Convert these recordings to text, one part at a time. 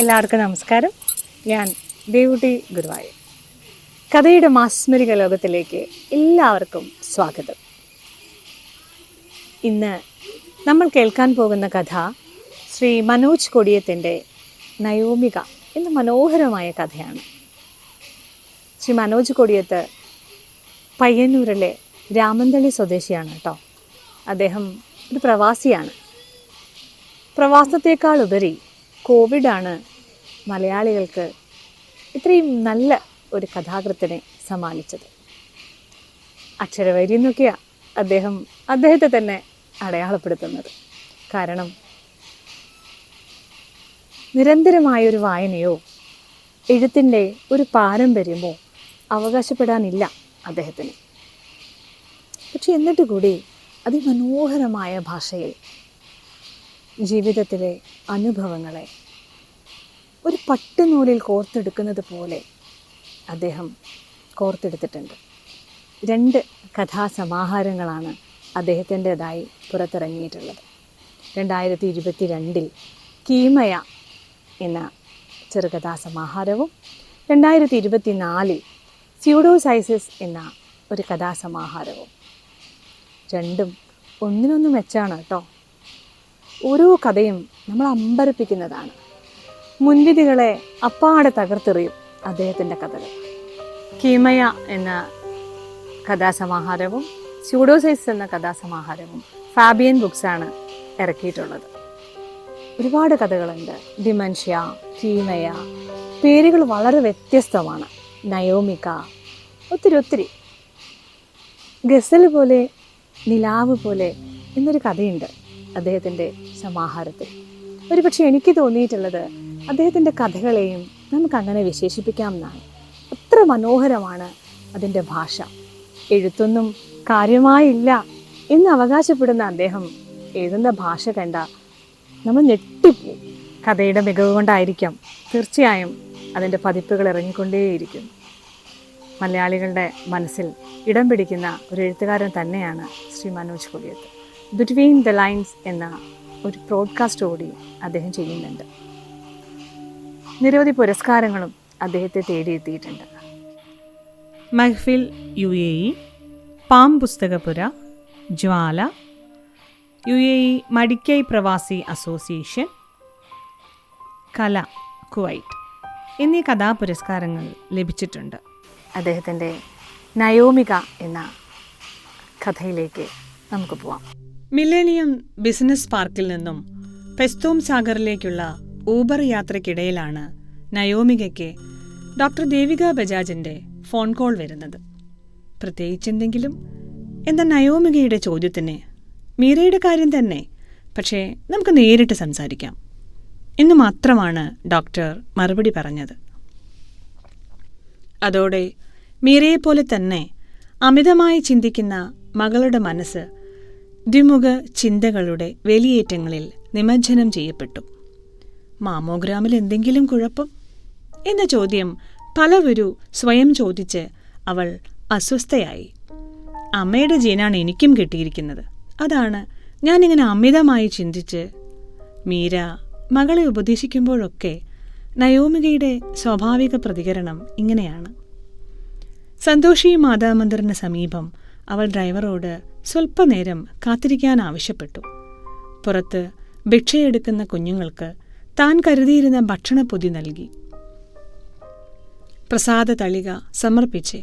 എല്ലാവർക്കും നമസ്കാരം. ഞാൻ ദേവുട്ടി ഗുരുവായൂർ. കഥയുടെ മാസ്മരിക ലോകത്തിലേക്ക് എല്ലാവർക്കും സ്വാഗതം. ഇന്ന് നമ്മൾ കേൾക്കാൻ പോകുന്ന കഥ ശ്രീ മനോജ് കൊടിയത്തിന്റെ നയോമിക എന്ന മനോഹരമായ കഥയാണ്. ശ്രീ മനോജ് കൊടിയത്ത് പയ്യന്നൂരിലെ രാമന്തളി സ്വദേശിയാണ് കേട്ടോ. അദ്ദേഹം ഒരു പ്രവാസിയാണ്. പ്രവാസത്തേക്കാൾ ഉപരി കോവിഡാണ് മലയാളികൾക്ക് ഇത്രയും നല്ല ഒരു കഥാകൃത്തിനെ സമ്മാനിച്ചത്. അക്ഷരവൈരി എന്നൊക്കെയാണ് അദ്ദേഹം അദ്ദേഹത്തെ തന്നെ അടയാളപ്പെടുത്തുന്നത്. കാരണം നിരന്തരമായൊരു വായനയോ എഴുത്തിന്റെ ഒരു പാരമ്പര്യമോ അവകാശപ്പെടാനില്ല അദ്ദേഹത്തിന്. പക്ഷെ എന്നിട്ട് കൂടി അതിമനോഹരമായ ഭാഷയിൽ ജീവിതത്തിലെ അനുഭവങ്ങളെ ഒരു പട്ടുനൂലിൽ കോർത്തെടുക്കുന്നത് പോലെ അദ്ദേഹം കോർത്തെടുത്തിട്ടുണ്ട്. രണ്ട് കഥാസമാഹാരങ്ങളാണ് അദ്ദേഹത്തിന്റെതായി പുറത്തിറങ്ങിയിട്ടുള്ളത്. രണ്ടായിരത്തി ഇരുപത്തി രണ്ടിൽ കീമയ എന്ന ചെറുകഥാസമാഹാരവും രണ്ടായിരത്തി ഇരുപത്തി നാലിൽ സ്യൂഡോസൈസിസ് എന്ന ഒരു കഥാസമാഹാരവും. രണ്ടും ഒന്നിനൊന്ന് മെച്ചാണ് കേട്ടോ. ഓരോ കഥയും നമ്മൾ അമ്പരപ്പിക്കുന്നതാണ്. മുൻവിധികളെ അപ്പാടെ തകർത്തെറിയും അദ്ദേഹത്തിന്റെ കഥകൾ. കീമയ എന്ന കഥാസമാഹാരവും സ്യൂഡോസൈസ് എന്ന കഥാസമാഹാരവും ഫാബിയൻ ബുക്സാണ് ഇറക്കിയിട്ടുള്ളത്. ഒരുപാട് കഥകളുണ്ട്. ഡിമൻഷ്യ കീമയ പേരുകൾ വളരെ വ്യത്യസ്തമാണ്. നയോമിക ഒത്തിരി ഒത്തിരി. ഗസൽ പോലെ നിലാവ് പോലെ എന്നൊരു കഥയുണ്ട് അദ്ദേഹത്തിന്റെ സമാഹാരത്തിൽ. ഒരുപക്ഷെ എനിക്ക് തോന്നിയിട്ടുള്ളത് അദ്ദേഹത്തിന്റെ കഥകളെയും നമുക്കങ്ങനെ വിശേഷിപ്പിക്കാം എന്നാണ് അത്ര മനോഹരമാണ് അതിന്റെ ഭാഷ. എഴുത്തൊന്നും കാര്യമായില്ല എന്ന് അവകാശപ്പെടുന്ന അദ്ദേഹം എഴുതുന്ന ഭാഷ കണ്ട നമ്മൾ ഞെട്ടിപ്പോവും. കഥയുടെ മികവ് കൊണ്ടായിരിക്കാം തീർച്ചയായും അതിന്റെ പതിപ്പുകൾ ഇറങ്ങിക്കൊണ്ടേയിരിക്കും. മലയാളികളുടെ മനസ്സിൽ ഇടം പിടിക്കുന്ന ഒരു എഴുത്തുകാരൻ തന്നെയാണ് Shri Manoj Kodiyath between the lines എന്ന ഒരു പ്രോഡ്കാസ്റ്റ് കൂടി അദ്ദേഹം ചെയ്യുന്നുണ്ട്. നിരവധി പുരസ്കാരങ്ങളും അദ്ദേഹത്തെ തേടിയെത്തിയിട്ടുണ്ട്. Mahfil U A E Palm പുസ്തകപുര Jwala U A E Madikkai പ്രവാസി അസോസിയേഷൻ കല കുവൈറ്റ് എന്നീ കഥാപുരസ്കാരങ്ങൾ ലഭിച്ചിട്ടുണ്ട്. അദ്ദേഹത്തിന്റെ നയോമിക എന്ന കഥയിലേക്ക് നമുക്ക് പോവാം. മില്ലേനിയം ബിസിനസ് പാർക്കിൽ നിന്നും പെസ്തോം സാഗറിലേക്കുള്ള ഊബർ യാത്രയ്ക്കിടയിലാണ് നയോമികയ്ക്ക് ഡോക്ടർ ദേവിക ബജാജിന്റെ ഫോൺ കോൾ വരുന്നത്. പ്രത്യേകിച്ചെന്തെങ്കിലും എന്ന നയോമികയുടെ ചോദ്യത്തിന്? മീരയുടെ കാര്യം തന്നെ. പക്ഷേ നമുക്ക് നേരിട്ട് സംസാരിക്കാം. എന്ന് മാത്രമാണ് ഡോക്ടർ മറുപടി പറഞ്ഞത്. അതോടെ മീരയെപ്പോലെ തന്നെ അമിതമായി ചിന്തിക്കുന്ന മകളുടെ മനസ്സ് ദ്വിമുഖ ചിന്തകളുടെ വെലിയേറ്റങ്ങളിൽ നിമജ്ജനം ചെയ്യപ്പെട്ടു. മാമോഗ്രാമിൽ എന്തെങ്കിലും കുഴപ്പം? എന്ന ചോദ്യം പലവരു സ്വയം ചോദിച്ച് അവൾ അസ്വസ്ഥയായി. അമ്മയുടെ ജീനാണ് എനിക്കും കിട്ടിയിരിക്കുന്നത്. അതാണ് ഞാനിങ്ങനെ അമിതമായി ചിന്തിച്ച് മീര മകളെ ഉപദേശിക്കുമ്പോഴൊക്കെ നയോമികയുടെ സ്വാഭാവിക പ്രതികരണം ഇങ്ങനെയാണ്. സന്തോഷി മാതാമന്ദിറിന് സമീപം അവൾ ഡ്രൈവറോട് സ്വല്പനേരം കാത്തിരിക്കാൻ ആവശ്യപ്പെട്ടു. പുറത്ത് ഭിക്ഷയെടുക്കുന്ന കുഞ്ഞുങ്ങൾക്ക് താൻ കരുതിയിരുന്ന ഭക്ഷണപ്പൊതി നൽകി. പ്രസാദ തളിക സമർപ്പിച്ച്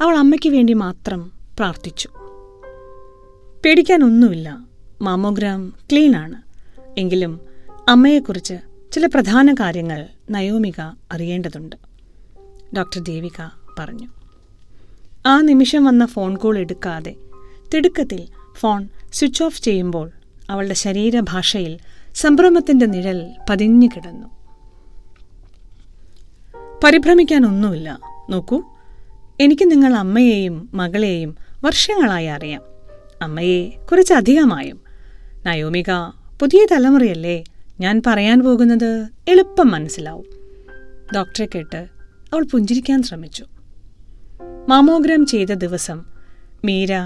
അവൾ അമ്മയ്ക്ക് വേണ്ടി മാത്രം പ്രാർത്ഥിച്ചു. പേടിക്കാനൊന്നുമില്ല മാമോഗ്രാം ക്ലീനാണ് എങ്കിലും അമ്മയെക്കുറിച്ച് ചില പ്രധാന കാര്യങ്ങൾ നയോമിക അറിയേണ്ടതുണ്ട്. ഡോക്ടർ ദേവിക പറഞ്ഞു. ആ നിമിഷം വന്ന ഫോൺ കോൾ എടുക്കാതെ തിടുക്കത്തിൽ ഫോൺ സ്വിച്ച് ഓഫ് ചെയ്യുമ്പോൾ അവളുടെ ശരീരഭാഷയിൽ സംഭ്രമത്തിന്റെ നിഴൽ പതിഞ്ഞു കിടന്നു. പരിഭ്രമിക്കാനൊന്നുമില്ല. നോക്കൂ എനിക്ക് നിങ്ങൾ അമ്മയെയും മകളെയും വർഷങ്ങളായി അറിയാം. അമ്മയെ കുറച്ചധികമായും. നയോമിക പുതിയ തലമുറയല്ലേ ഞാൻ പറയാൻ പോകുന്നത് എളുപ്പം മനസ്സിലാവും. ഡോക്ടറെ കേട്ട് അവൾ പുഞ്ചിരിക്കാൻ ശ്രമിച്ചു. മാമോഗ്രാം ചെയ്ത ദിവസം മീര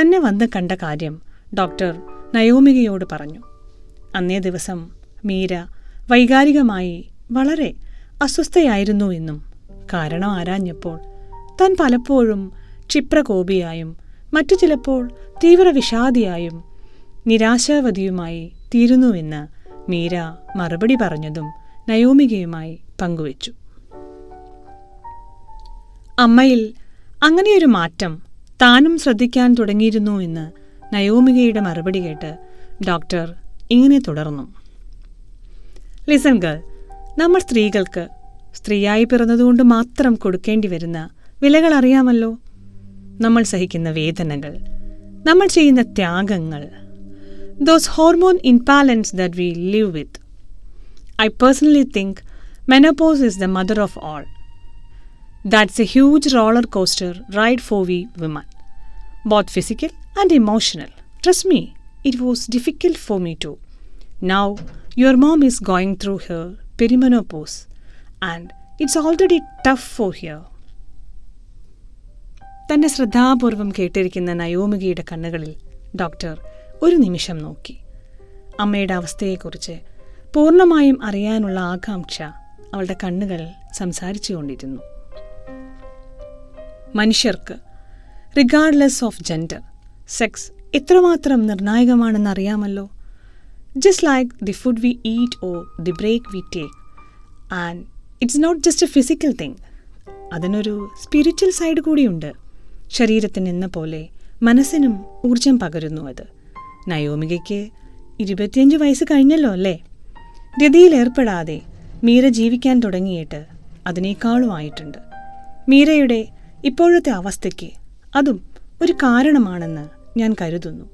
തന്നെ വന്ന് കണ്ട കാര്യം ഡോക്ടർ നയോമികയോട് പറഞ്ഞു. അന്നേ ദിവസം മീര വൈകാരികമായി വളരെ അസ്വസ്ഥയായിരുന്നു എന്നും കാരണം ആരാഞ്ഞപ്പോൾ താൻ പലപ്പോഴും ക്ഷിപ്രകോപിയായും മറ്റു ചിലപ്പോൾ തീവ്ര വിഷാദിയായും നിരാശാവതിയുമായി തീരുന്നുവെന്ന് മീര മറുപടി പറഞ്ഞതും നയോമികയുമായി പങ്കുവച്ചു. അമ്മയിൽ അങ്ങനെയൊരു മാറ്റം താനും ശ്രദ്ധിക്കാൻ തുടങ്ങിയിരുന്നു എന്ന് നയോമികയുടെ മറുപടി കേട്ട് ഡോക്ടർ ഇങ്ങനെ തുടർന്നു. ലിസൺ ഗേൾ നമ്മൾ സ്ത്രീകൾക്ക് സ്ത്രീയായി പിറന്നതുകൊണ്ട് മാത്രം കൊടുക്കേണ്ടി വരുന്ന വിലകൾ അറിയാമല്ലോ. നമ്മൾ സഹിക്കുന്ന വേദനകൾ നമ്മൾ ചെയ്യുന്ന ത്യാഗങ്ങൾ those hormone imbalance that we live with I personally think menopause is the mother of all that's a huge roller coaster ride for we women both physical and emotional trust me it was difficult for me too. Now, your mom is going through her perimenopause, and it's already tough for her. തന്റെ ശ്രദ്ധാപൂർവം കേട്ടിരിക്കുന്ന നയോമികയുടെ കണ്ണുകളിൽ doctor ഒരു നിമിഷം നോക്കി. അമ്മയുടെ അവസ്ഥയെക്കുറിച്ച് പൂർണമായും അറിയാനുള്ള ആകാംക്ഷ അവളുടെ കണ്ണുകൾ സംസാരിച്ചുകൊണ്ടിരുന്നു. മനുഷ്യർക്ക് റിഗാർഡ്ലെസ് ഓഫ് ജെൻഡർ സെക്സ് എത്രമാത്രം നിർണായകമാണെന്ന് അറിയാമല്ലോ. Just like the food we eat or the break we take. And it's not just a physical thing. അതിനൊരു സ്പിരിച്വൽ സൈഡ് കൂടിയുണ്ട് ശരീരത്തിന് എന്ന പോലെ മനസ്സിനും ഊർജം പകരുന്നു അത്. നയോമികയ്ക്ക് ഇരുപത്തിയഞ്ച് വയസ്സ് കഴിഞ്ഞല്ലോ അല്ലേ? രതിയിലേർപ്പെടാതെ മീര ജീവിക്കാൻ തുടങ്ങിയിട്ട് അതിനേക്കാളും ആയിട്ടുണ്ട്. മീരയുടെ ഇപ്പോഴത്തെ അവസ്ഥയ്ക്ക് അതും ഒരു കാരണമാണെന്ന് ഞാൻ കരുതുന്നു.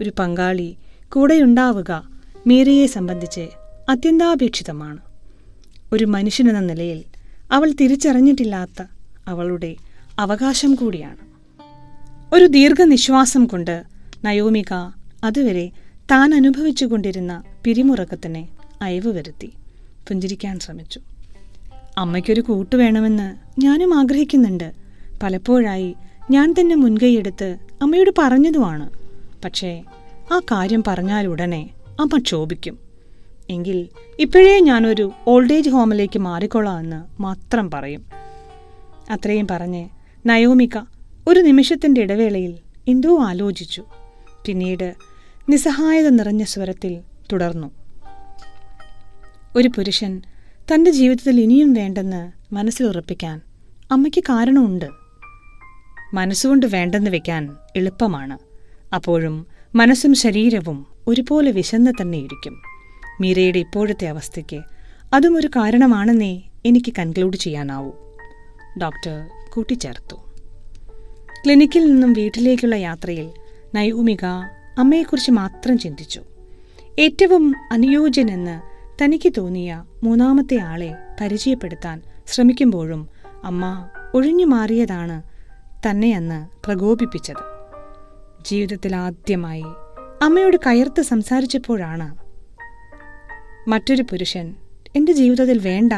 ഒരു പങ്കാളി കൂടെയുണ്ടാവുക മീരയെ സംബന്ധിച്ച് അത്യന്താപേക്ഷിതമാണ്. ഒരു മനുഷ്യനെന്ന നിലയിൽ അവൾ തിരിച്ചറിഞ്ഞിട്ടില്ലാത്ത അവളുടെ അവകാശം കൂടിയാണ്. ഒരു ദീർഘനിശ്വാസം കൊണ്ട് നയോമിക അതുവരെ താൻ അനുഭവിച്ചുകൊണ്ടിരുന്ന പിരിമുറക്കത്തിന് അയവ് വരുത്തി. പുഞ്ചിരിക്കാൻ ശ്രമിച്ചു. അമ്മയ്ക്കൊരു കൂട്ട് വേണമെന്ന് ഞാനും ആഗ്രഹിക്കുന്നുണ്ട്. പലപ്പോഴായി ഞാൻ തന്നെ മുൻകൈയെടുത്ത് അമ്മയോട് പറഞ്ഞതുമാണ്. പക്ഷേ ആ കാര്യം പറഞ്ഞാലുടനെ അമ്മ ക്ഷോഭിക്കും. എങ്കിൽ ഇപ്പോഴേ ഞാനൊരു ഓൾഡ് ഏജ് ഹോമിലേക്ക് മാറിക്കൊള്ളാമെന്ന് മാത്രം പറയും. അത്രയും പറഞ്ഞ് നയോമിക ഒരു നിമിഷത്തിന്റെ ഇടവേളയിൽ എന്തോ ആലോചിച്ചു. പിന്നീട് നിസ്സഹായത നിറഞ്ഞ സ്വരത്തിൽ തുടർന്നു. ഒരു പുരുഷൻ തന്റെ ജീവിതത്തിൽ ഇനിയും വേണ്ടെന്ന് മനസ്സിലുറപ്പിക്കാൻ അമ്മയ്ക്ക് കാരണമുണ്ട്. മനസ്സുകൊണ്ട് വേണ്ടെന്ന് വെക്കാൻ എളുപ്പമാണ്. അപ്പോഴും മനസ്സും ശരീരവും ഒരുപോലെ വിശന്ന് തന്നെ ഇരിക്കും മീരയുടെ ഇപ്പോഴത്തെ അവസ്ഥയ്ക്ക് അതും ഒരു കാരണമാണെന്നേ എനിക്ക് കൺക്ലൂഡ് ചെയ്യാനാവൂ. ഡോക്ടർ കൂട്ടിച്ചേർത്തു. ക്ലിനിക്കിൽ നിന്നും വീട്ടിലേക്കുള്ള യാത്രയിൽ നയോമിക അമ്മയെക്കുറിച്ച് മാത്രം ചിന്തിച്ചു. ഏറ്റവും അനുയോജ്യനെന്ന് തനിക്ക് തോന്നിയ മൂന്നാമത്തെ ആളെ പരിചയപ്പെടുത്താൻ ശ്രമിക്കുമ്പോഴും അമ്മ ഒഴിഞ്ഞു മാറിയതാണ് തന്നെയെന്ന് പ്രകോപിപ്പിച്ചത്. ജീവിതത്തിൽ ആദ്യമായി അമ്മയോട് കയർത്ത് സംസാരിച്ചപ്പോഴാണ്. മറ്റൊരു പുരുഷൻ എന്റെ ജീവിതത്തിൽ വേണ്ട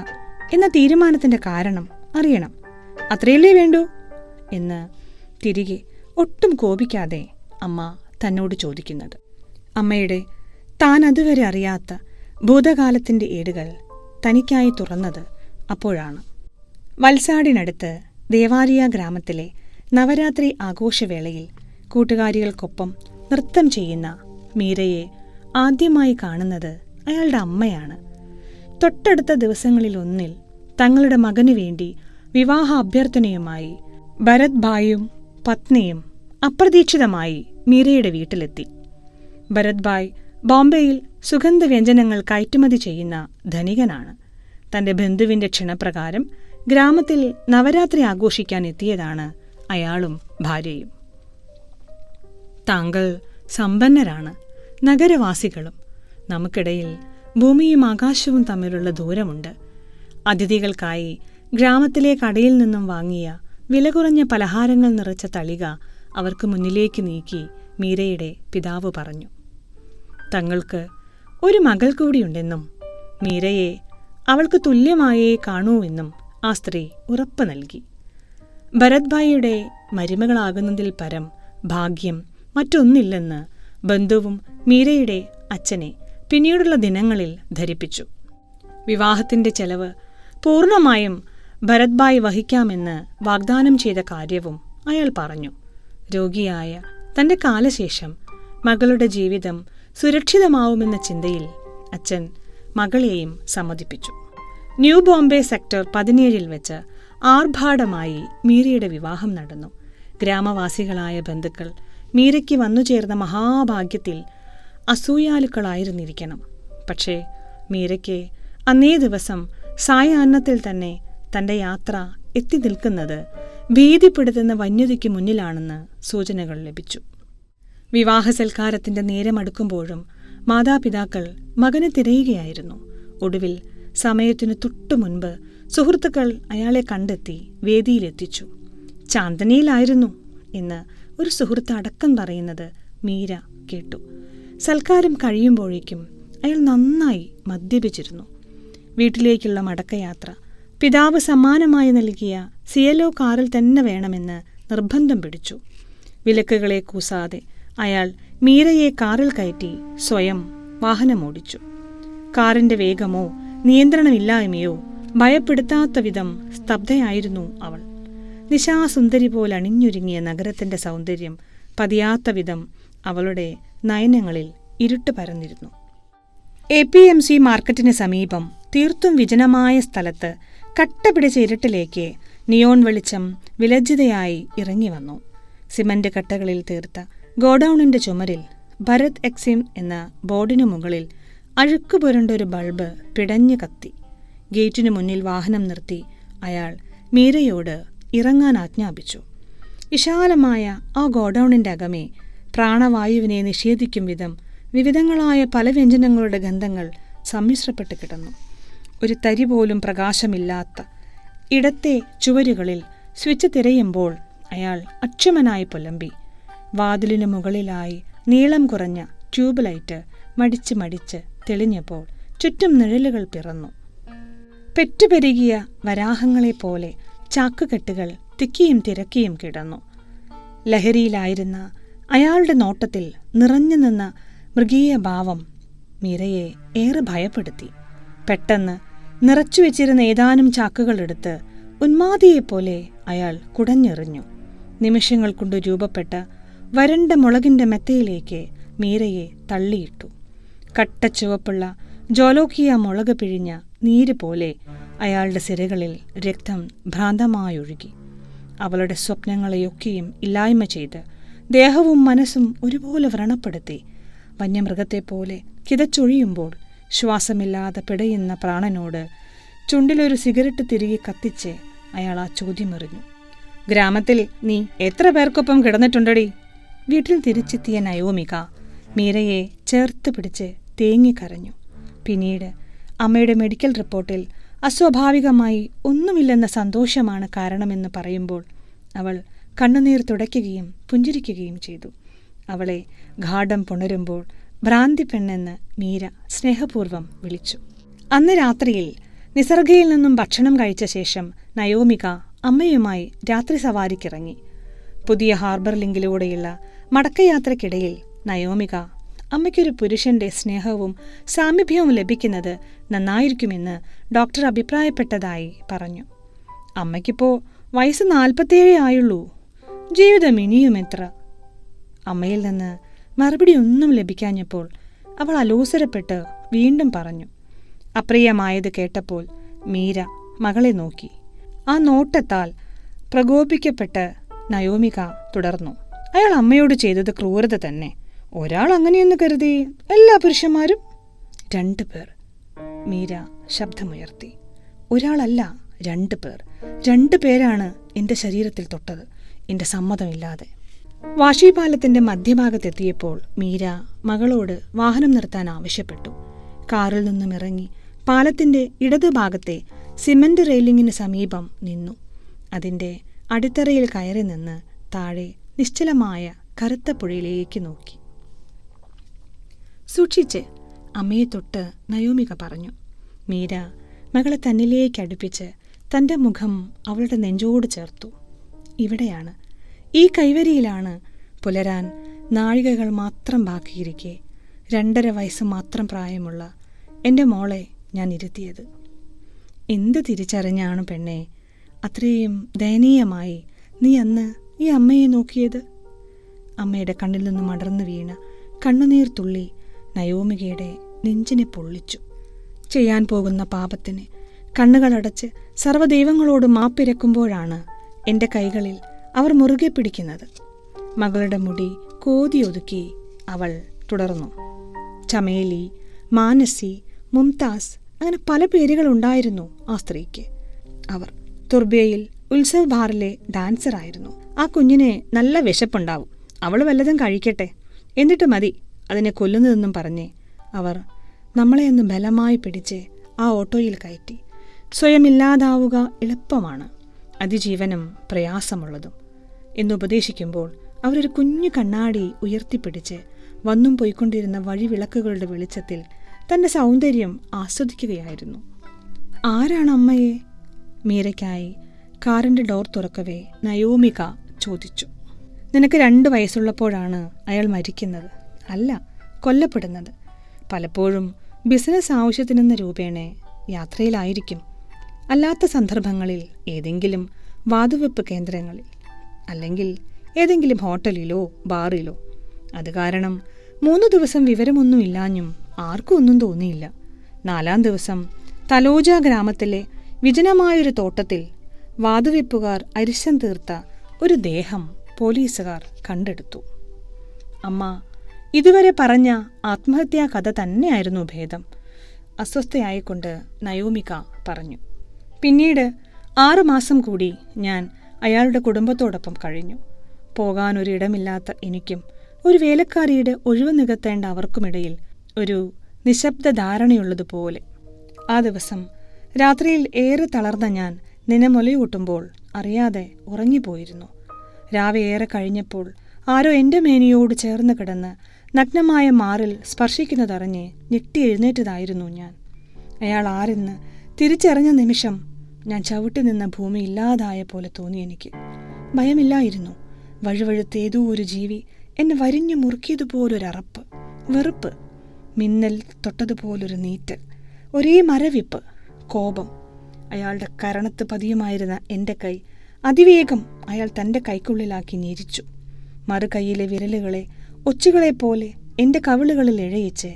എന്ന തീരുമാനത്തിന്റെ കാരണം അറിയണം. അത്രയല്ലേ വേണ്ടൂ? എന്ന് തിരികെ ഒട്ടും കോപിക്കാതെ അമ്മ തന്നോട് ചോദിക്കുന്നത്. അമ്മയുടെ താൻ അതുവരെ അറിയാത്ത ഭൂതകാലത്തിന്റെ ഏടുകൾ തനിക്കായി തുറന്നത് അപ്പോഴാണ്. വൽസാടിനടുത്ത് ദേവാലിയ ഗ്രാമത്തിലെ നവരാത്രി ആഘോഷവേളയിൽ കൂട്ടുകാരികൾക്കൊപ്പം നൃത്തം ചെയ്യുന്ന മീരയെ ആദ്യമായി കാണുന്നത് അയാളുടെ അമ്മയാണ്. തൊട്ടടുത്ത ദിവസങ്ങളിലൊന്നിൽ തങ്ങളുടെ മകനു വേണ്ടി വിവാഹ അഭ്യർത്ഥനയുമായി ഭരത് ഭായും പത്നിയും അപ്രതീക്ഷിതമായി മീരയുടെ വീട്ടിലെത്തി. ഭരത് ഭായ് ബോംബെയിൽ സുഗന്ധവ്യഞ്ജനങ്ങൾ കയറ്റുമതി ചെയ്യുന്ന ധനികനാണ്. തന്റെ ബന്ധുവിന്റെ ക്ഷണപ്രകാരം ഗ്രാമത്തിൽ നവരാത്രി ആഘോഷിക്കാൻ എത്തിയതാണ് അയാളും ഭാര്യയും. താങ്കൾ സമ്പന്നരാണ്. നഗരവാസികളും നമുക്കിടയിൽ ഭൂമിയും ആകാശവും തമ്മിലുള്ള ദൂരമുണ്ട്. അതിഥികൾക്കായി ഗ്രാമത്തിലെ കടയിൽ നിന്നും വാങ്ങിയ വില കുറഞ്ഞ പലഹാരങ്ങൾ നിറച്ച തളിക അവർക്ക് മുന്നിലേക്ക് നീക്കി മീരയുടെ പിതാവ് പറഞ്ഞു. തങ്ങൾക്ക് ഒരു മകൾ കൂടിയുണ്ടെന്നും മീരയെ അവൾക്ക് തുല്യമായേ കാണൂവെന്നും ആ സ്ത്രീ ഉറപ്പ് നൽകി. ഭരത്ഭായിയുടെ മരുമകളാകുന്നതിൽ പരം ഭാഗ്യം മറ്റൊന്നില്ലെന്ന് ബന്ധുവും മീരയുടെ അച്ഛനെ പിന്നീടുള്ള ദിനങ്ങളിൽ ധരിപ്പിച്ചു. വിവാഹത്തിന്റെ ചെലവ് പൂർണമായും ഭരത്ഭായ് വഹിക്കാമെന്ന് വാഗ്ദാനം ചെയ്ത കാര്യവും അയാൾ പറഞ്ഞു. രോഗിയായ തന്റെ കാലശേഷം മകളുടെ ജീവിതം സുരക്ഷിതമാവുമെന്ന ചിന്തയിൽ അച്ഛൻ മകളെയും സമ്മതിപ്പിച്ചു ന്യൂ ബോംബെ സെക്ടർ പതിനേഴിൽ വെച്ച് ആർഭാടമായി മീരയുടെ വിവാഹം നടന്നു. ഗ്രാമവാസികളായ ബന്ധുക്കൾ മീരയ്ക്ക് വന്നുചേർന്ന മഹാഭാഗ്യത്തിൽ അസൂയാലുക്കളായിരുന്നിരിക്കണം. പക്ഷേ മീരയ്ക്ക് അന്നേ ദിവസം സായാഹ്നത്തിൽ തന്നെ തന്റെ യാത്ര എത്തി നിൽക്കുന്നത് ഭീതിപ്പെടുത്തുന്ന വന്യതയ്ക്ക് മുന്നിലാണെന്ന് സൂചനകൾ ലഭിച്ചു. വിവാഹ സൽക്കാരത്തിന്റെ നേരമടുക്കുമ്പോഴും മാതാപിതാക്കൾ മകനെ തിരയുകയായിരുന്നു. ഒടുവിൽ സമയത്തിനു തൊട്ടു മുൻപ് സുഹൃത്തുക്കൾ അയാളെ കണ്ടെത്തി വേദിയിലെത്തിച്ചു. ചാന്തനിയിലായിരുന്നു എന്ന് ഒരു സുഹൃത്ത് അടക്കം പറയുന്നത് മീര കേട്ടു. സൽക്കാരം കഴിയുമ്പോഴേക്കും അയാൾ നന്നായി മദ്യപിച്ചിരുന്നു. വീട്ടിലേക്കുള്ള മടക്കയാത്ര പിതാവ് സമ്മാനമായി നൽകിയ സിയലോ കാറിൽ തന്നെ വേണമെന്ന് നിർബന്ധം പിടിച്ചു. വിലക്കുകളെ കൂസാതെ അയാൾ മീരയെ കാറിൽ കയറ്റി സ്വയം വാഹനമോടിച്ചു. കാറിന്റെ വേഗമോ നിയന്ത്രണമില്ലായ്മയോ ഭയപ്പെടുത്താത്ത വിധം സ്തബ്ധയായിരുന്നു അവൾ. നിശാസുന്ദരി പോലെ അണിഞ്ഞൊരുങ്ങിയ നഗരത്തിന്റെ സൗന്ദര്യം പതിയാത്ത വിധം അവളുടെ നയനങ്ങളിൽ ഇരുട്ട് പരന്നിരുന്നു. എ പി എം സി മാർക്കറ്റിന് സമീപം തീർത്തും വിജനമായ സ്ഥലത്ത് കട്ട പിടിച്ച ഇരുട്ടിലേക്ക് നിയോൺ വെളിച്ചം വിലജ്ജിതയായി ഇറങ്ങി വന്നു. സിമന്റ് കട്ടകളിൽ തീർത്ത ഗോഡൌണിന്റെ ചുമരിൽ ഭരത് എക്സിം എന്ന ബോർഡിനു മുകളിൽ അഴുക്ക് ബൾബ് പിടഞ്ഞു കത്തി. ഗേറ്റിനു മുന്നിൽ വാഹനം നിർത്തി അയാൾ മീരയോട് ഇറങ്ങാൻ ആജ്ഞാപിച്ചു. വിശാലമായ ആ ഗോഡൌണിന്റെ അകമേ പ്രാണവായുവിനെ നിഷേധിക്കും വിധം വിവിധങ്ങളായ പല വ്യഞ്ജനങ്ങളുടെ ഗന്ധങ്ങൾ സമ്മിശ്രപ്പെട്ട് കിടന്നു. ഒരു തരി പോലും പ്രകാശമില്ലാത്ത ഇടത്തെ ചുവരുകളിൽ സ്വിച്ച് തിരയുമ്പോൾ അയാൾ അക്ഷമനായി പുലമ്പി. വാതിലിനു മുകളിലായി നീളം കുറഞ്ഞ ട്യൂബ് ലൈറ്റ് മടിച്ച് മടിച്ച് തെളിഞ്ഞപ്പോൾ ചുറ്റും നിഴലുകൾ പിറന്നു. പെറ്റുപെരുകിയ വരാഹങ്ങളെപ്പോലെ ചാക്കുകെട്ടുകൾ തിക്കിയും തിരക്കിയും കിടന്നു. ലഹരിയിലായിരുന്ന അയാളുടെ നോട്ടത്തിൽ നിറഞ്ഞു നിന്ന മൃഗീയ ഭാവം മീരയെ ഏറെ ഭയപ്പെടുത്തി. പെട്ടെന്ന് നിറച്ചു വെച്ചിരുന്ന ഏതാനും ചാക്കുകളെടുത്ത് ഉന്മാദിയെപ്പോലെ അയാൾ കുടഞ്ഞെറിഞ്ഞു. നിമിഷങ്ങൾ കൊണ്ട് രൂപപ്പെട്ട വരണ്ട മുളകിന്റെ മെത്തയിലേക്ക് മീരയെ തള്ളിയിട്ടു. കട്ടച്ചുവപ്പുള്ള ജോലോക്കിയ മുളക് പിഴിഞ്ഞ നീര് പോലെ അയാളുടെ സിരകളിൽ രക്തം ഭ്രാന്തമായൊഴുകി. അവളുടെ സ്വപ്നങ്ങളെയൊക്കെയും ഇല്ലായ്മ ചെയ്ത് ദേഹവും മനസ്സും ഒരുപോലെ വ്രണപ്പെടുത്തി. വന്യമൃഗത്തെപ്പോലെ കിതച്ചൊഴിയുമ്പോൾ ശ്വാസമില്ലാതെ പിടയുന്ന പ്രാണനോട് ചുണ്ടിലൊരു സിഗരറ്റ് തിരികെ കത്തിച്ച് അയാൾ ആ ചോദ്യമെറിഞ്ഞു ഗ്രാമത്തിൽ നീ എത്ര പേർക്കൊപ്പം കിടന്നിട്ടുണ്ടടി? വീട്ടിൽ തിരിച്ചെത്തിയ നയോമിക മീരയെ ചേർത്ത് പിടിച്ച് തേങ്ങിക്കരഞ്ഞു പിന്നീട് അമ്മയുടെ മെഡിക്കൽ റിപ്പോർട്ടിൽ അസ്വാഭാവികമായി ഒന്നുമില്ലെന്ന സന്തോഷമാണ് കാരണമെന്ന് പറയുമ്പോൾ അവൾ കണ്ണുനീർ തുടയ്ക്കുകയും പുഞ്ചിരിക്കുകയും ചെയ്തു. അവളെ ഘാടം പുണരുമ്പോൾ ഭ്രാന്തി പെണ്ണെന്ന് മീര സ്നേഹപൂർവം വിളിച്ചു. അന്ന് രാത്രിയിൽ നിസർഗയിൽ നിന്നും ഭക്ഷണം കഴിച്ച ശേഷം നയോമിക അമ്മയുമായി രാത്രി സവാരിക്കിറങ്ങി. പുതിയ ഹാർബർ ലിങ്കിലൂടെയുള്ള മടക്കയാത്രയ്ക്കിടയിൽ നയോമിക അമ്മയ്ക്കൊരു പുരുഷന്റെ സ്നേഹവും സാമീപ്യവും ലഭിക്കുന്നത് നന്നായിരിക്കുമെന്ന് ഡോക്ടർ അഭിപ്രായപ്പെട്ടതായി പറഞ്ഞു. അമ്മയ്ക്കിപ്പോ വയസ്സ് നാൽപ്പത്തേഴേ ആയുള്ളൂ. ജീവിതം ഇനിയും എത്ര അമ്മയിൽ നിന്ന് മറുപടി ഒന്നും ലഭിക്കാഞ്ഞപ്പോൾ അവൾ അലോസരപ്പെട്ട് വീണ്ടും പറഞ്ഞു. അപ്രിയമായത് കേട്ടപ്പോൾ മീര മകളെ നോക്കി. ആ നോട്ടത്താൽ പ്രകോപിക്കപ്പെട്ട് നയോമിക തുടർന്നു. അയാൾ അമ്മയോട് ചെയ്തത് ക്രൂരത തന്നെ. ഒരാൾ അങ്ങനെയെന്ന് കരുതി എല്ലാ പുരുഷന്മാരും രണ്ടു പേർ. മീര ശബ്ദമുയർത്തി. ഒരാളല്ല രണ്ട് പേർ. രണ്ട് പേരാണ് എന്റെ ശരീരത്തിൽ തൊട്ടത്. എന്റെ സമ്മതമില്ലാതെ. വാശിപാലത്തിന്റെ മധ്യഭാഗത്തെത്തിയപ്പോൾ മീര മകളോട് വാഹനം നിർത്താൻ ആവശ്യപ്പെട്ടു. കാറിൽ നിന്നും ഇറങ്ങി പാലത്തിന്റെ ഇടതുഭാഗത്തെ സിമന്റ് റെയിലിങ്ങിന് സമീപം നിന്നു. അതിന്റെ അടിത്തറയിൽ കയറി നിന്ന് താഴെ നിശ്ചലമായ കറുത്ത പുഴയിലേക്ക് നോക്കി. സൂക്ഷിച്ച് അമ്മയെ തൊട്ട് നയോമിക പറഞ്ഞു. മീര മകളെ തന്നിലേക്ക് അടുപ്പിച്ച് തന്റെ മുഖം അവളുടെ നെഞ്ചോട് ചേർത്തു. ഇവിടെയാണ്. ഈ കൈവരിയിലാണ് പുലരാൻ നാഴികകൾ മാത്രം ബാക്കിയിരിക്കെ. രണ്ടര വയസ്സ് മാത്രം പ്രായമുള്ള എന്റെ മോളെ ഞാൻ ഇരുത്തിയത്. എന്ത് തിരിച്ചറിഞ്ഞാണ് പെണ്ണെ? അത്രയും ദയനീയമായി നീ അന്ന് ഈ അമ്മയെ നോക്കിയത്? അമ്മയുടെ കണ്ണിൽ നിന്നും അടർന്നു വീണ കണ്ണുനീർ തുള്ളി നയോമികയുടെ നെഞ്ചിനെ പൊള്ളിച്ചു. ചെയ്യാൻ പോകുന്ന പാപത്തിന് കണ്ണുകളടച്ച് സർവദൈവങ്ങളോട് മാപ്പിരക്കുമ്പോഴാണ് എന്റെ കൈകളിൽ അവർ മുറുകെ പിടിക്കുന്നത്. മകളുടെ മുടി കോതിയൊതുക്കി അവൾ തുടർന്നു. ചമേലി മാനസി മുംതാസ് അങ്ങനെ പല പേരുകളുണ്ടായിരുന്നു ആ സ്ത്രീക്ക്. അവർ തുർബിയയിൽ ഉത്സവ് ബാറിലെ ഡാൻസറായിരുന്നു. ആ കുഞ്ഞിനെ നല്ല വിശപ്പുണ്ടാവും. അവൾ വല്ലതും കഴിക്കട്ടെ. എന്നിട്ട് മതി. അതിനെ കൊല്ലുന്നതെന്നും പറഞ്ഞ് അവർ നമ്മളെയൊന്ന് ബലമായി പിടിച്ച് ആ ഓട്ടോയിൽ കയറ്റി. സ്വയം ഇല്ലാതാവുക എളുപ്പമാണ്. അതിജീവനം പ്രയാസമുള്ളതും. എന്നുപദേശിക്കുമ്പോൾ അവരൊരു കുഞ്ഞു കണ്ണാടി ഉയർത്തിപ്പിടിച്ച് വന്നും പോയിക്കൊണ്ടിരുന്ന വഴിവിളക്കുകളുടെ വെളിച്ചത്തിൽ തന്റെ സൗന്ദര്യം ആസ്വദിക്കുകയായിരുന്നു. ആരാണ് അമ്മയെ? മീരയ്ക്കായി കാറിന്റെ ഡോർ തുറക്കവേ നയോമിക ചോദിച്ചു. നിനക്ക് രണ്ട് വയസ്സുള്ളപ്പോഴാണ് അയാൾ മരിക്കുന്നത്. അല്ല കൊല്ലപ്പെടുന്നത്. പലപ്പോഴും ബിസിനസ് ആവശ്യത്തിനെന്ന രൂപേണ യാത്രയിലായിരിക്കും. അല്ലാത്ത സന്ദർഭങ്ങളിൽ ഏതെങ്കിലും വാതുവെപ്പ് കേന്ദ്രങ്ങളിൽ അല്ലെങ്കിൽ ഏതെങ്കിലും ഹോട്ടലിലോ ബാറിലോ. അത് കാരണം മൂന്ന് ദിവസം വിവരമൊന്നും ഇല്ലാഞ്ഞും ആർക്കും ഒന്നും തോന്നിയില്ല. നാലാം ദിവസം തലോജ ഗ്രാമത്തിലെ വിജനമായൊരു തോട്ടത്തിൽ വാതുവെപ്പുകാർ അരിശം തീർത്ത ഒരു ദേഹം പോലീസുകാർ കണ്ടെടുത്തു. അമ്മ ഇതുവരെ പറഞ്ഞ ആത്മഹത്യാ കഥ തന്നെയായിരുന്നു ഭേദം. അസ്വസ്ഥയായിക്കൊണ്ട് നയോമിക പറഞ്ഞു. പിന്നീട് ആറുമാസം കൂടി ഞാൻ അയാളുടെ കുടുംബത്തോടൊപ്പം കഴിഞ്ഞു. പോകാനൊരിടമില്ലാത്ത എനിക്കും ഒരു വേലക്കാരിയുടെ ഒഴിവ് നികത്തേണ്ട അവർക്കുമിടയിൽ ഒരു നിശബ്ദ ധാരണയുള്ളതുപോലെ ആ ദിവസം രാത്രിയിൽ ഏറെ തളർന്ന ഞാൻ നിനമൊലയൂട്ടുമ്പോൾ അറിയാതെ ഉറങ്ങിപ്പോയിരുന്നു. രാവിലെ ഏറെ കഴിഞ്ഞപ്പോൾ ആരോ എന്റെ മേനിയോട് ചേർന്ന് കിടന്ന് നഗ്നമായ മാറിൽ സ്പർശിക്കുന്നതറിഞ്ഞ് ഞെട്ടി എഴുന്നേറ്റതായിരുന്നു ഞാൻ. അയാൾ ആരെന്ന് തിരിച്ചറിഞ്ഞ നിമിഷം ഞാൻ ചവിട്ടി നിന്ന ഭൂമി ഇല്ലാതായ പോലെ തോന്നി എനിക്ക്. ഭയമില്ലായിരുന്നു. വഴുവഴുത്തേതോ ഒരു ജീവി എന്നെ വരിഞ്ഞു മുറുക്കിയതുപോലൊരറപ്പ് വെറുപ്പ് മിന്നൽ തൊട്ടതുപോലൊരു നീറ്റൽ ഒരേ മരവിപ്പ് കോപം. അയാളുടെ കരണത്ത് പതിയുമായിരുന്ന എന്റെ കൈ അതിവേഗം അയാൾ തന്റെ കൈക്കുള്ളിലാക്കി ഞെരിച്ചു. മറുകൈയിലെ വിരലുകളെ ഒച്ചുകളെപ്പോലെ എന്റെ കവിളുകളിൽ ഇഴയിച്ച്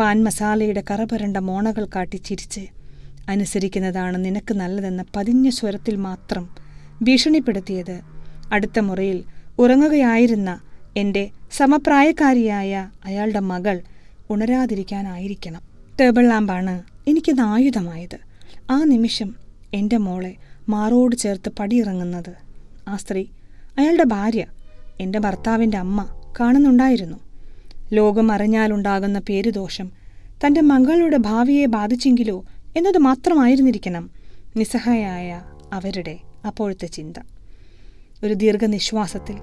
പാൻ മസാലയുടെ കറപരണ്ട മോണകൾ കാട്ടി ചിരിച്ച് അനുസരിക്കുന്നതാണ് നിനക്ക് നല്ലതെന്ന പതിഞ്ഞ സ്വരത്തിൽ മാത്രം ഭീഷണിപ്പെടുത്തിയത്. അടുത്ത മുറിയിൽ ഉറങ്ങുകയായിരുന്ന എന്റെ സമപ്രായക്കാരിയായ അയാളുടെ മകൾ ഉണരാതിരിക്കാനായിരിക്കണം. ടേബിൾ ലാമ്പാണ് എനിക്കത് ആയുധമായത്. ആ നിമിഷം എന്റെ മോളെ മാറോട് ചേർത്ത് പടിയിറങ്ങുന്നത്. ആ സ്ത്രീ അയാളുടെ ഭാര്യ എന്റെ ഭർത്താവിന്റെ അമ്മ കാണുന്നുണ്ടായിരുന്നു. ലോകം അറിഞ്ഞാലുണ്ടാകുന്ന പേരുദോഷം തന്റെ മകളുടെ ഭാവിയെ ബാധിച്ചെങ്കിലോ എന്നത് മാത്രമായിരുന്നിരിക്കണം നിസ്സഹായായ അവരുടെ അപ്പോഴത്തെ ചിന്ത. ഒരു ദീർഘനിശ്വാസത്തിൽ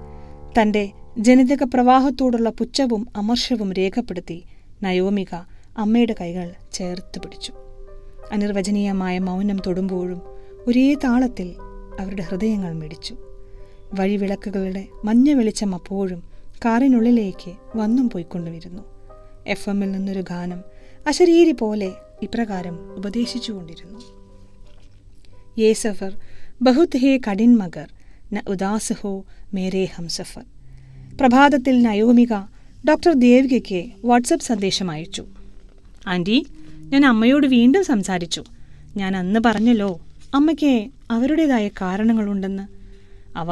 തന്റെ ജനിതക പ്രവാഹത്തോടുള്ള പുച്ഛവും അമർഷവും രേഖപ്പെടുത്തി നയോമിക അമ്മയുടെ കൈകൾ ചേർത്ത് പിടിച്ചു. അനിർവചനീയമായ മൗനം തൊടുമ്പോഴും ഒരേ താളത്തിൽ അവരുടെ ഹൃദയങ്ങൾ മിടിച്ചു. വഴിവിളക്കുകളുടെ മഞ്ഞ വെളിച്ചം അപ്പോഴും കാറിനുള്ളിലേക്ക് വന്നും പോയിക്കൊണ്ടുവരുന്നു. എഫ് എമ്മിൽ നിന്നൊരു ഗാനം അശരീരി പോലെ ഇപ്രകാരം ഉപദേശിച്ചുകൊണ്ടിരുന്നു. യേ സഫർ ബഹുത് ഹേ കഠിൻ മകർ ന ഉദാസ് ഹോ മേരേ ഹംസഫർ പ്രഭാതത്തിൽ നയോമിക ഡോക്ടർ ദേവികയ്ക്ക് വാട്സപ്പ് സന്ദേശം അയച്ചു. ആന്റി ഞാൻ അമ്മയോട് വീണ്ടും സംസാരിച്ചു. ഞാൻ അന്ന് പറഞ്ഞല്ലോ അമ്മയ്ക്ക് അവരുടേതായ കാരണങ്ങളുണ്ടെന്ന്. അവ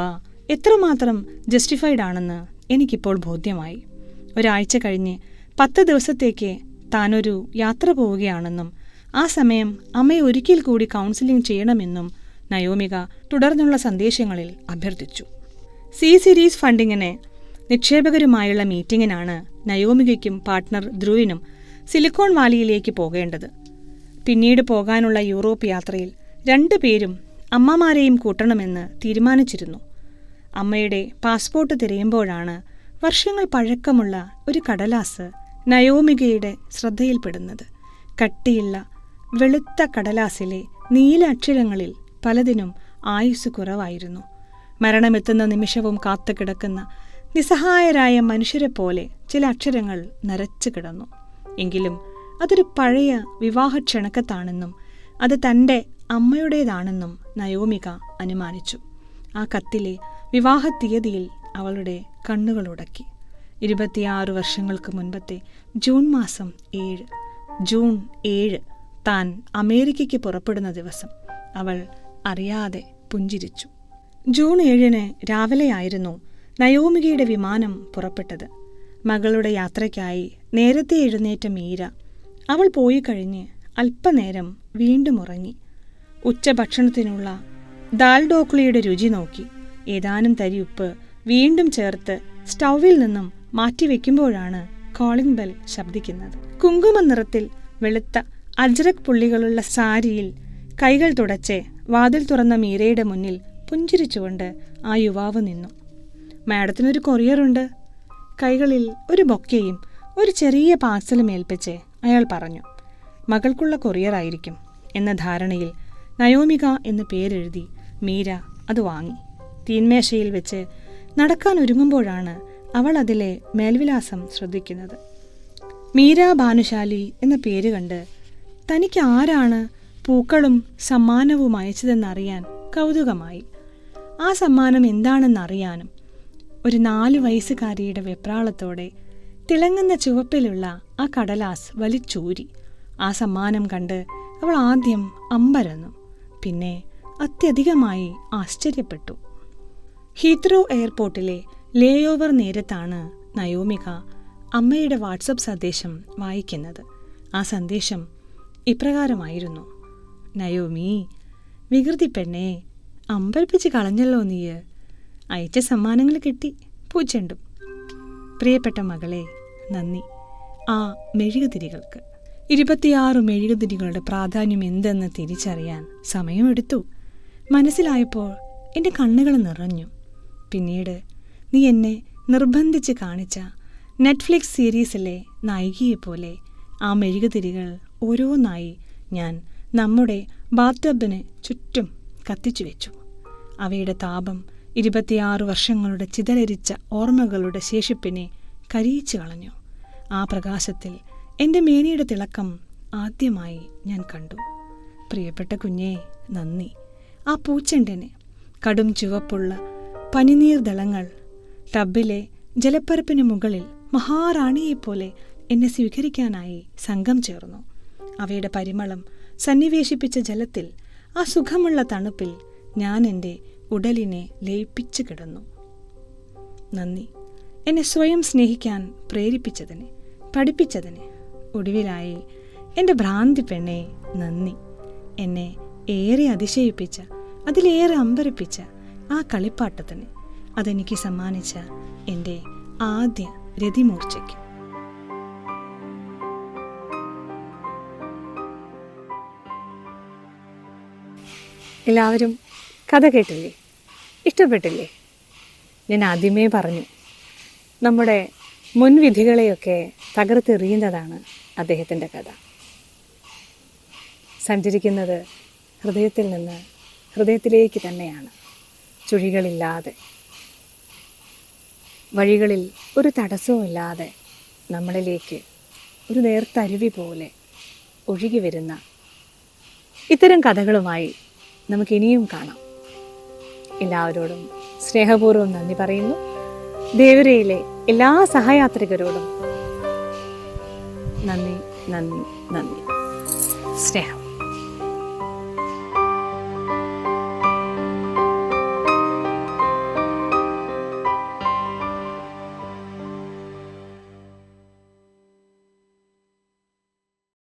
എത്രമാത്രം ജസ്റ്റിഫൈഡ് ആണെന്ന് എനിക്കിപ്പോൾ ബോധ്യമായി. ഒരാഴ്ച കഴിഞ്ഞ് പത്ത് ദിവസത്തേക്ക് താനൊരു യാത്ര പോവുകയാണെന്നും ആ സമയം അമ്മയെ ഒരിക്കൽ കൂടി കൗൺസിലിംഗ് ചെയ്യണമെന്നും നയോമിക തുടർന്നുള്ള സന്ദേശങ്ങളിൽ അഭ്യർത്ഥിച്ചു. സി സീരീസ് ഫണ്ടിങ്ങിന് നിക്ഷേപകരുമായുള്ള മീറ്റിംഗിനാണ് നയോമികയ്ക്കും പാർട്ട്ണർ ധ്രുവിനും സിലിക്കോൺ വാലിയിലേക്ക് പോകേണ്ടത്. പിന്നീട് പോകാനുള്ള യൂറോപ്പ് യാത്രയിൽ രണ്ടുപേരും അമ്മമാരെയും കൂട്ടണമെന്ന് തീരുമാനിച്ചിരുന്നു. അമ്മയുടെ പാസ്പോർട്ട് തിരയുമ്പോഴാണ് വർഷങ്ങൾ പഴക്കമുള്ള ഒരു കടലാസ് നയോമികയുടെ ശ്രദ്ധയിൽപ്പെടുന്നത്. കട്ടിയുള്ള വെളുത്ത കടലാസിലെ നീല അക്ഷരങ്ങളിൽ പലതിനും ആയുസ് കുറവായിരുന്നു. മരണമെത്തുന്ന നിമിഷവും കാത്തുകിടക്കുന്ന നിസ്സഹായരായ മനുഷ്യരെ പോലെ ചില അക്ഷരങ്ങൾ നരച്ചു കിടന്നു. എങ്കിലും അതൊരു പഴയ വിവാഹക്ഷണക്കത്താണെന്നും അത് തന്റെ അമ്മയുടേതാണെന്നും നയോമിക അനുമാനിച്ചു. ആ കത്തിലെ വിവാഹ തീയതിയിൽ അവളുടെ കണ്ണുകൾ ഉടക്കി. ഇരുപത്തിയാറ് വർഷങ്ങൾക്ക് മുൻപത്തെ ജൂൺ മാസം ഏഴ്. ജൂൺ ഏഴ് താൻ അമേരിക്കയ്ക്ക് പുറപ്പെടുന്ന ദിവസം അവൾ അറിയാതെ പുഞ്ചിരിച്ചു. ജൂൺ ഏഴിന് രാവിലെയായിരുന്നു നയോമികയുടെ വിമാനം പുറപ്പെട്ടത്. മകളുടെ യാത്രയ്ക്കായി നേരത്തെ എഴുന്നേറ്റ മീര അവൾ പോയി കഴിഞ്ഞ് അല്പനേരം വീണ്ടും ഉറങ്ങി. ഉച്ചഭക്ഷണത്തിനുള്ള ദാൽ ഡോക്ലിയുടെ രുചി നോക്കി. ഏതാനും തരി ഉപ്പ് വീണ്ടും ചേർത്ത് സ്റ്റൗവിൽ നിന്നും മാറ്റിവെക്കുമ്പോഴാണ് കോളിംഗ് ബെൽ ശബ്ദിക്കുന്നത്. കുങ്കുമ നിറത്തിൽ വെളുത്ത അജ്രക് പുള്ളികളുള്ള സാരിയിൽ കൈകൾ തുടച്ച് വാതിൽ തുറന്ന മീരയുടെ മുന്നിൽ പുഞ്ചിരിച്ചുകൊണ്ട് ആ യുവാവ് നിന്നു. മാഡത്തിനൊരു കൊറിയറുണ്ട് കൈകളിൽ ഒരു ബൊക്കയും ഒരു ചെറിയ പാർസലും ഏൽപ്പിച്ച് അയാൾ പറഞ്ഞു മകൾക്കുള്ള കൊറിയറായിരിക്കും എന്ന ധാരണയിൽ നയോമിക എന്ന് പേരെഴുതി മീര അത് വാങ്ങി. തീന്മേശയിൽ വെച്ച് നടക്കാൻ ഒരുങ്ങുമ്പോഴാണ് അവൾ അതിലെ മേൽവിലാസം ശ്രദ്ധിക്കുന്നത്. മീര ഭാനുശാലി എന്ന പേര് കണ്ട് തനിക്ക് ആരാണ് പൂക്കളും സമ്മാനവും അയച്ചതെന്നറിയാൻ കൗതുകമായി. ആ സമ്മാനം എന്താണെന്നറിയാനും ഒരു നാല് വയസ്സുകാരിയുടെ വെപ്രാളത്തോടെ തിളങ്ങുന്ന ചുവപ്പിലുള്ള ആ കടലാസ് വലിച്ചൂരി. ആ സമ്മാനം കണ്ട് അവൾ ആദ്യം അമ്പരന്നു പിന്നെ അത്യധികമായി ആശ്ചര്യപ്പെട്ടു. ഹീത്രോ എയർപോർട്ടിലെ ലേ ഓവർ നേരത്താണ് നയോമിക അമ്മയുടെ വാട്സപ്പ് സന്ദേശം വായിക്കുന്നത്. ആ സന്ദേശം ഇപ്രകാരമായിരുന്നു. നയോമി വികൃതി പെണ്ണേ അമ്പരപ്പിച്ച് കളഞ്ഞല്ലോ നീയ്. അയച്ച സമ്മാനങ്ങൾ കിട്ടി പൂച്ചെണ്ടും. പ്രിയപ്പെട്ട മകളെ നന്ദി. ആ മെഴുകുതിരികൾക്ക്. ഇരുപത്തിയാറ് മെഴുകുതിരികളുടെ പ്രാധാന്യം എന്തെന്ന് തിരിച്ചറിയാൻ സമയമെടുത്തു. മനസ്സിലായപ്പോൾ എന്റെ കണ്ണുകൾ നിറഞ്ഞു. പിന്നീട് നീ എന്നെ നിർബന്ധിച്ച് കാണിച്ച നെറ്റ്ഫ്ലിക്സ് സീരീസിലെ നായികയെപ്പോലെ ആ മെഴുകുതിരികൾ ഓരോന്നായി ഞാൻ നമ്മുടെ ബാത്ടബിന് ചുറ്റും കത്തിച്ചു വെച്ചു. അവയുടെ താപം ഇരുപത്തിയാറ് വർഷങ്ങളുടെ ചിതലരിച്ച ഓർമ്മകളുടെ ശേഷിപ്പിനെ കരിയിച്ചു കളഞ്ഞു. ആ പ്രകാശത്തിൽ എന്റെ മേനിയുടെ തിളക്കം ആദ്യമായി ഞാൻ കണ്ടു. പ്രിയപ്പെട്ട കുഞ്ഞേ നന്ദി. ആ പൂച്ചെണ്ടിന് കടും ചുവപ്പുള്ള പനിനീർ ദളങ്ങൾ ടബിലെ ജലപ്പരപ്പിന് മുകളിൽ മഹാറാണിയെപ്പോലെ എന്നെ സ്വീകരിക്കാനായി സംഘം ചേർന്നു. അവയുടെ പരിമളം സന്നിവേശിപ്പിച്ച ജലത്തിൽ ആ സുഖമുള്ള തണുപ്പിൽ ഞാൻ എന്റെ ഉടലിനെ ലയിപ്പിച്ചു കിടന്നു. നന്ദി. എന്നെ സ്വയം സ്നേഹിക്കാൻ പ്രേരിപ്പിച്ചതിന് പഠിപ്പിച്ചതിന് ഒടുവിലായി എന്റെ ഭ്രാന്തി പെണ്ണെ നന്ദി. എന്നെ ഏറെ അതിശയിപ്പിച്ച അതിലേറെ അമ്പരിപ്പിച്ച ആ കളിപ്പാട്ടത്തിന് അതെനിക്ക് സമ്മാനിച്ച എന്റെ ആദ്യ രതിമൂർച്ചയ്ക്ക്. എല്ലാവരും കഥ കേട്ടില്ലേ? ഇഷ്ടപ്പെട്ടില്ലേ? ഞാൻ ആദ്യമേ പറഞ്ഞു നമ്മുടെ മുൻവിധികളെയൊക്കെ തകർത്തെറിയുന്നതാണ് അദ്ദേഹത്തിന്റെ കഥ. സഞ്ചരിക്കുന്നത് ഹൃദയത്തിൽ നിന്ന് ഹൃദയത്തിലേക്ക് തന്നെയാണ്. ചുഴികളില്ലാതെ വഴികളിൽ ഒരു തടസ്സവുമില്ലാതെ നമ്മളിലേക്ക് ഒരു നേർത്തരുവി പോലെ ഒഴുകി വരുന്ന ഇത്തരം കഥകളുമായി നമുക്കിനിയും കാണാം. എല്ലാവരോടും സ്നേഹപൂർവം നന്ദി പറയുന്നു. ദേവരയിലെ എല്ലാ സഹയാത്രികരോടും നന്ദി നന്ദി നന്ദി. സ്നേഹം.